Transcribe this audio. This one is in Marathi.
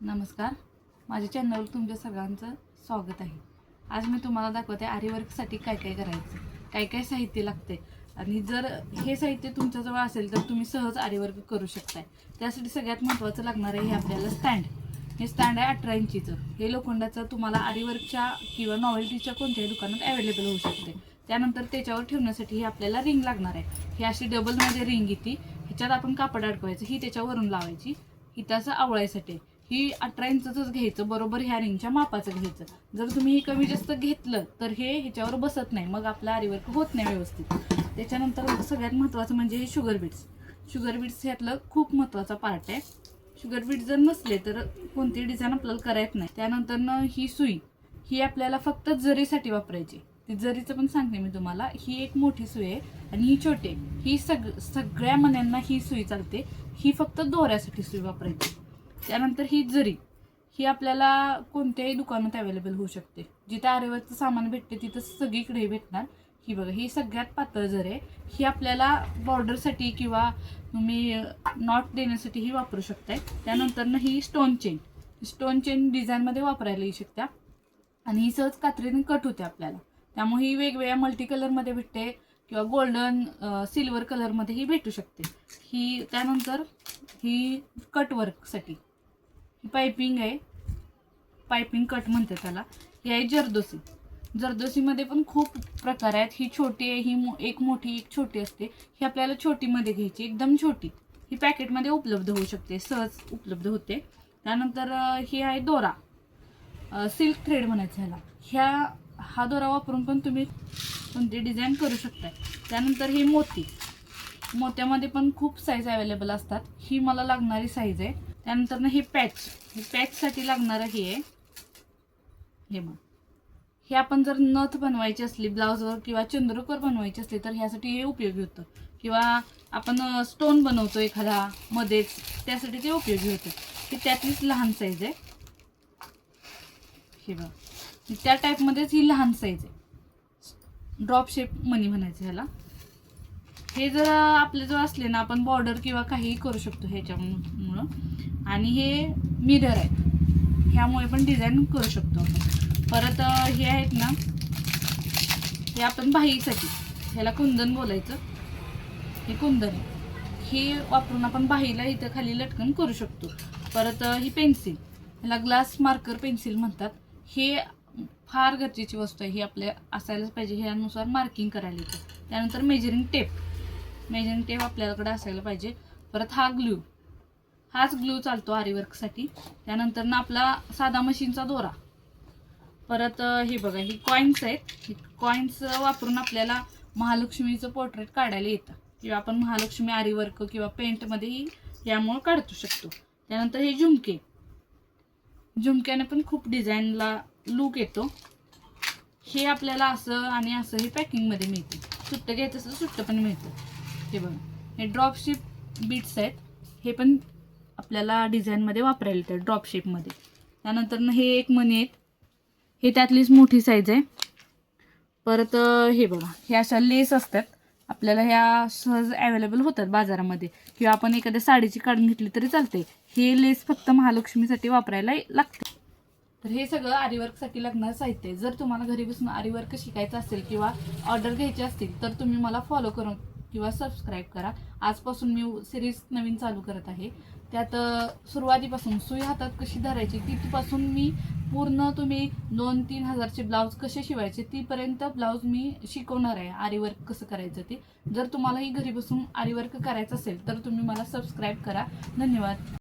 नमस्कार. माझ्या चॅनलवर तुमच्या सगळ्यांचं स्वागत आहे. आज मी तुम्हाला दाखवते आरीवर्कसाठी काय काय करायचं काय काय साहित्य लागते आणि जर हे साहित्य तुमच्याजवळ असेल तर तुम्ही सहज आरीवर्क करू शकताय. त्यासाठी सगळ्यात महत्त्वाचं लागणार आहे हे आपल्याला स्टँड हे स्टँड आहे अठरा इंचीचं. हे लोखंडाचं तुम्हाला आरीवर्कच्या किंवा नॉवेल्टीच्या कोणत्याही दुकानात अवेलेबल होऊ शकते. त्यानंतर त्याच्यावर ठेवण्यासाठी ही आपल्याला रिंग लागणार आहे. ही अशी डबलमध्ये रिंग येते. ह्याच्यात आपण कापड अडकवायचं ही त्याच्यावरून लावायची. ही असं आवळायसाठी ही अठरा इंचच घ्यायचं बरोबर ह्या रिंगच्या मापाचं घ्यायचं. जर तुम्ही हे कमी जास्त घेतलं तर हे ह्याच्यावर बसत नाही. मग आपला आरीवर्क होत नाही व्यवस्थित. त्याच्यानंतर सगळ्यात महत्त्वाचं म्हणजे हे शुगर बीट्स शुगर बीट्स ह्यातलं खूप महत्त्वाचा पार्ट आहे. शुगर बीट जर नसले तर कोणती डिझाईन आपल्याला करायच नाही. त्यानंतर ही सुई. ही आपल्याला फक्त जरीसाठी वापरायची. ती जरीचं पण सांगते मी तुम्हाला. ही एक मोठी सुई आहे आणि ही छोटी आहे. ही सग सगळ्या मण्यांना ही सुई चालते. ही फक्त दोऱ्यासाठी सुई वापरायची. त्यानंतर ही जरी ही आपल्याला कोणत्याही दुकानात अवेलेबल होऊ शकते. जिथं आरेवरचं सामान भेटते तिथं सगळीकडेही भेटणार. ही बघा ही सगळ्यात पातळ जर आहे ही आपल्याला बॉर्डरसाठी किंवा तुम्ही नॉट देण्यासाठी ही वापरू शकताय. त्यानंतर ही स्टोन चेन स्टोन चेन डिझाईनमध्ये वापरायला येऊ शकत्या. आणि ही सहज कात्रीने कट होते आपल्याला. त्यामुळे ही वेगवेगळ्या मल्टी कलरमध्ये भेटते किंवा गोल्डन सिल्वर कलरमध्ये ही भेटू शकते. ही त्यानंतर ही कटवर्कसाठी वर्कसाठी पायपिंग आहे. पायपिंग कट म्हणते त्याला. हे आहे जरदोसी. जरदोसीमध्ये पण खूप प्रकार आहेत. ही छोटी आहे ही मो- एक मोठी एक छोटी असते. ही आपल्याला छोटीमध्ये घ्यायची एकदम छोटी. ही पॅकेटमध्ये उपलब्ध होऊ शकते. सहज उपलब्ध होते. त्यानंतर ही आहे दोरा. सिल्क थ्रेड म्हणायचं ह्याला. ह्या हा दोरा वापरून पण तुम्ही कोणती डिझाईन करू शकताय. त्यानंतर ही मोती. मोत्यामध्ये पण खूप साईज अवेलेबल असतात. ही मला लागणारी साईज आहे. त्यानंतर ना हे पॅच हे पॅचसाठी लागणारं हे आहे. हे मग हे आपण जर नथ बनवायची असली ब्लाऊजवर किंवा चंद्रकोर बनवायची असली तर ह्यासाठी हे उपयोगी होतं. किंवा आपण स्टोन बनवतो एखादा मध्येच त्यासाठी ते उपयोगी होतं. की त्यातलीच लहान साईज आहे. हे बघ. त्या टाईपमध्येच ही लहान साईज आहे. ड्रॉप शेप मनी म्हणायचं ह्याला. हे जर आपल्याजवळ असले ना आपण बॉर्डर किंवा काहीही करू शकतो ह्याच्यामुळं. आणि हे मिरर आहे. ह्यामुळे पण डिझाईन करू शकतो आपण. परत हे आहेत ना हे आपण बाहीसाठी ह्याला कुंदन बोलायचं. हे कुंदन आहे. हे वापरून आपण बाहीला इथं खाली लटकन करू शकतो. परत ही पेन्सिल ह्याला ग्लास मार्कर पेन्सिल म्हणतात. हे फार गरजेची वस्तू आहे. ही आपल्या असायलाच पाहिजे. ह्यानुसार मार्किंग करायला येतं. त्यानंतर मेजरिंग टेप मेजरिंग टेप आपल्याकडे असायला पाहिजे. परत हा ग्लू हाच ग्लू चालतो आरीवर्कसाठी त्यानंतर ना आपला साधा मशीनचा दोरा. परत हे बघा ही कॉईन्स आहेत. ही कॉईन्स वापरून आपल्याला महालक्ष्मीचं पोर्ट्रेट काढायला येतं. किंवा आपण महालक्ष्मी आरीवर्क किंवा पेंटमध्येही यामुळं काढतो शकतो. त्यानंतर हे झुमके. झुमक्याने पण खूप डिझाईनला लुक येतो. हे आपल्याला असं आणि असं हे पॅकिंगमध्ये मिळते. सुट्टं घ्यायचं असं सुट्टं पण मिळतं. हे बघा. हे ड्रॉपशेप बीट्स आहेत. हे पण आपल्याला डिझाईनमध्ये वापरायला येतात ड्रॉप शेपमध्ये त्यानंतर हे एक मनी आहेत. हे त्यातलीच मोठी साईज आहे. परत हे बघा. हे अशा लेस असतात. आपल्याला ह्या सहज अवेलेबल होतात बाजारामध्ये. किंवा आपण एखाद्या साडीची काढून घेतली तरी चालते. हे लेस फक्त महालक्ष्मीसाठी वापरायला लागते. तर हे सगळं आरीवर्कसाठी लागणारं साहित्य आहे. जर तुम्हाला घरी बसून आरीवर्क शिकायचं असेल किंवा ऑर्डर घ्यायची असतील तर तुम्ही मला फॉलो करून किंवा सबस्क्राईब करा. आजपासून मी सिरीज नवीन चालू करत आहे. त्यात सुरुवातीपासून सुई हातात कशी धरायची तिथपासून मी पूर्ण तुम्ही दोन तीन हजारचे ब्लाऊज कसे शिवायचे तीपर्यंत ब्लाऊज मी शिकवणार आहे आरीवर्क कसं करायचं ते. जर तुम्हालाही घरी बसून आरीवर्क करायचं असेल तर तुम्ही मला सबस्क्राईब करा. धन्यवाद.